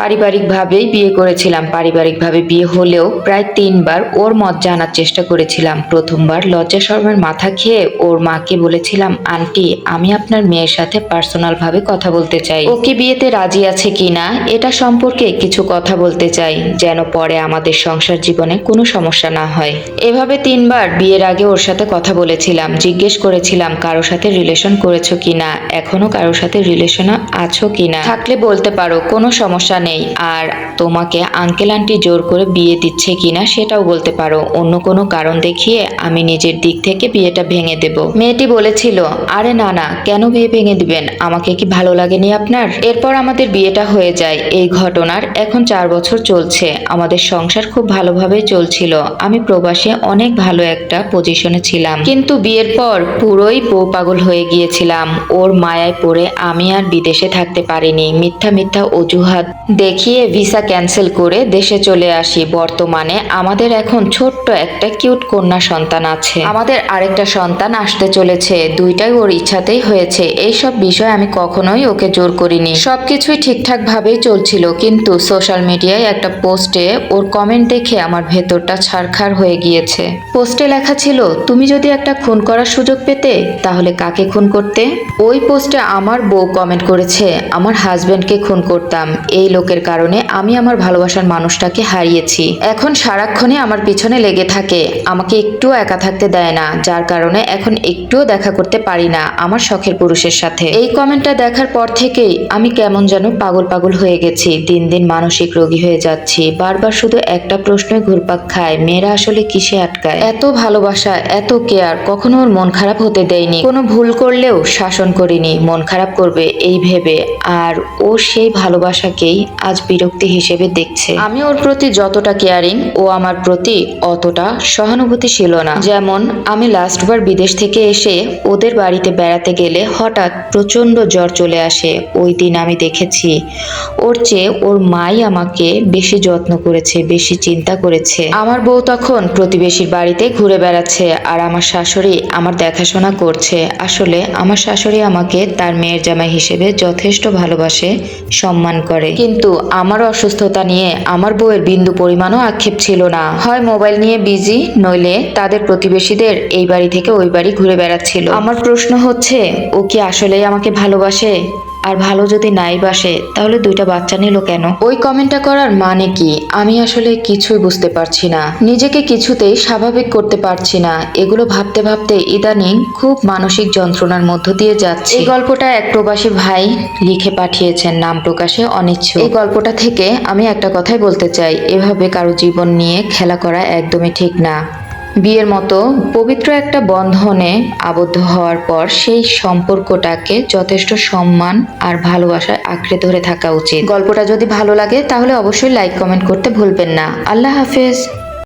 পারিবারিকভাবেই বিয়ে করেছিলাম। পারিবারিকভাবে বিয়ে হলেও প্রায় তিনবার ওর মত জানার চেষ্টা করেছিলাম। প্রথমবার লজ্জা শর্মার মাথা খেয়ে ওর মাকে বলেছিলাম, আন্টি, আমি আপনার মেয়ের সাথে পার্সোনাল ভাবে কথা বলতে চাই। ও কি বিয়েতে রাজি আছে কিনা এটা সম্পর্কে কিছু কথা বলতে চাই, যেন পরে আমাদের সংসার জীবনে কোনো সমস্যা না হয়। এভাবে তিনবার বিয়ের আগে ওর সাথে কথা বলেছিলাম, জিজ্ঞেস করেছিলাম, কারোর সাথে রিলেশন করেছ কিনা এখনও কারোর সাথে রিলেশনে আছো কিনা থাকলে বলতে পারো, কোনো সমস্যা নেই। আর তোমাকে আঙ্কেল আন্টি জোর করে বিয়ে দিচ্ছে কিনা সেটাও বলতে পারো। অন্য কোনো কারণ দেখিয়ে আমি নিজের দিক থেকে বিয়েটা ভেঙে দেব। মেয়েটি বলেছিল, আরে না না, কেন বিয়ে ভেঙে দিবেন? আমাকে কি ভালো লাগেনি আপনার? এরপর আমাদের বিয়েটা হয়ে যায়। এই ঘটনার এখন চার বছর চলছে। আমাদের সংসার খুব ভালোভাবেই চলছিল। আমি প্রবাসে অনেক ভালো একটা পজিশনে ছিলাম। কিন্তু বিয়ের পর পুরোই বউ পাগল হয়ে গিয়েছিলাম। ওর মায়ায় পড়ে আমি আর বিদেশে থাকতে পারিনি। মিথ্যা মিথ্যা অজুহাত দেখিয়ে ভিসা ক্যান্সেল করে দেশে চলে আসি। বর্তমানে আমাদের এখন ছোট্ট একটা কিউট কন্যা সন্তান আছে। আমাদের আরেকটা সন্তান আসতে চলেছে। দুইটাই ওর ইচ্ছাতেই হয়েছে। এই সব বিষয় আমি কখনোই ওকে জোর করিনি। সবকিছুই ঠিকঠাক ভাবেই চলছিল, কিন্তু সোশ্যাল মিডিয়ায় একটা পোস্টে ওর কমেন্ট দেখে আমার ভেতরটা ছারখার হয়ে গিয়েছে। পোস্টে লেখা ছিল, তুমি যদি একটা খুন করার সুযোগ পেতে, তাহলে কাকে খুন করতে? ওই পোস্টে আমার বউ কমেন্ট করেছে, আমার হাজবেন্ডকে খুন করতাম। এই লোকের কারণে আমি আমার ভালোবাসার মানুষটাকে হারিয়েছি। এখন সারাক্ষণই আমার পিছনে লেগে থাকে। আমাকে একটুও একা থাকতে দেয় না, যার কারণে এখন একটুও দেখা করতে পারি না আমার শখের পুরুষের সাথে। এই কমেন্টটা দেখার পর থেকেই আমি কেমন যেন পাগল পাগল হয়ে গেছি। দিন দিন মানসিক রোগী হয়ে যাচ্ছি। বারবার শুধু একটা প্রশ্নই ঘুরপাক খায়, মেয়েরা আসলে কিসে আটকায়? এত ভালোবাসা, এত কেয়ার, কখনো ওর মন খারাপ হতে দেয়নি। কোনো ভুল করলেও শাসন করিনি, মন খারাপ করবে এই ভেবে। আর ও সেই ভালোবাসাকেই আজ বিরক্তি হিসেবে দেখছে। আমি ওর প্রতি যতটা কেয়ারিং ও আমার প্রতি অতটা সহানুভূতি ছিল না। যেমন, আমি লাস্টবার বিদেশ থেকে এসে ওদের বাড়িতে বেড়াতে গেলে হঠাৎ প্রচণ্ড জ্বর চলে আসে। ওই দিন আমি দেখেছি, ওর চেয়ে ওর মাই আমাকে বেশি যত্ন করেছে, বেশি চিন্তা করেছে। আমার বউ তখন প্রতিবেশীর বাড়িতে ঘুরে বেড়াচ্ছে আর আমার শাশুড়ি আমার দেখাশোনা করছে। আসলে আমার শাশুড়ি আমাকে তার মেয়ের জামাই হিসেবে যথেষ্ট ভালোবাসে, সম্মান করে। কিন্তু আমার অসুস্থতা নিয়ে আমার বউয়ের বিন্দু পরিমাণও আক্ষেপ ছিল না। হয় মোবাইল নিয়ে বিজি, নইলে তাদের প্রতিবেশীদের এই বাড়ি থেকে ওই বাড়ি ঘুরে বেড়াচ্ছিল। আমার প্রশ্ন হচ্ছে, ও কি আসলেই আমাকে ভালোবাসে? আর ভালো যদি নাই বাসে, তাহলে দুইটা বাচ্চা নিল কেন? ওই কমেন্টটা করার মানে কি? আমি আসলে কিছুই বুঝতে পারছি না। নিজেকে কিছুতেই স্বাভাবিক করতে পারছি না। এগুলো ভাবতে ভাবতে ইদানিং খুব মানসিক যন্ত্রণার মধ্য দিয়ে যাচ্ছে। এই গল্পটা এক প্রবাসী ভাই লিখে পাঠিয়েছেন নাম প্রকাশে অনিচ্ছুক। এই গল্পটা থেকে আমি একটা কথাই বলতে চাই। এভাবে কারও জীবন নিয়ে খেলা করা একদমই ঠিক না। বিয়ের মতো পবিত্র একটা বন্ধনে আবদ্ধ হওয়ার পর সেই সম্পর্কটাকে যথেষ্ট সম্মান আর ভালোবাসায় আঁকড়ে ধরে থাকা উচিত। গল্পটা যদি ভালো লাগে, তাহলে অবশ্যই লাইক কমেন্ট করতে ভুলবেন না। আল্লাহ হাফেজ।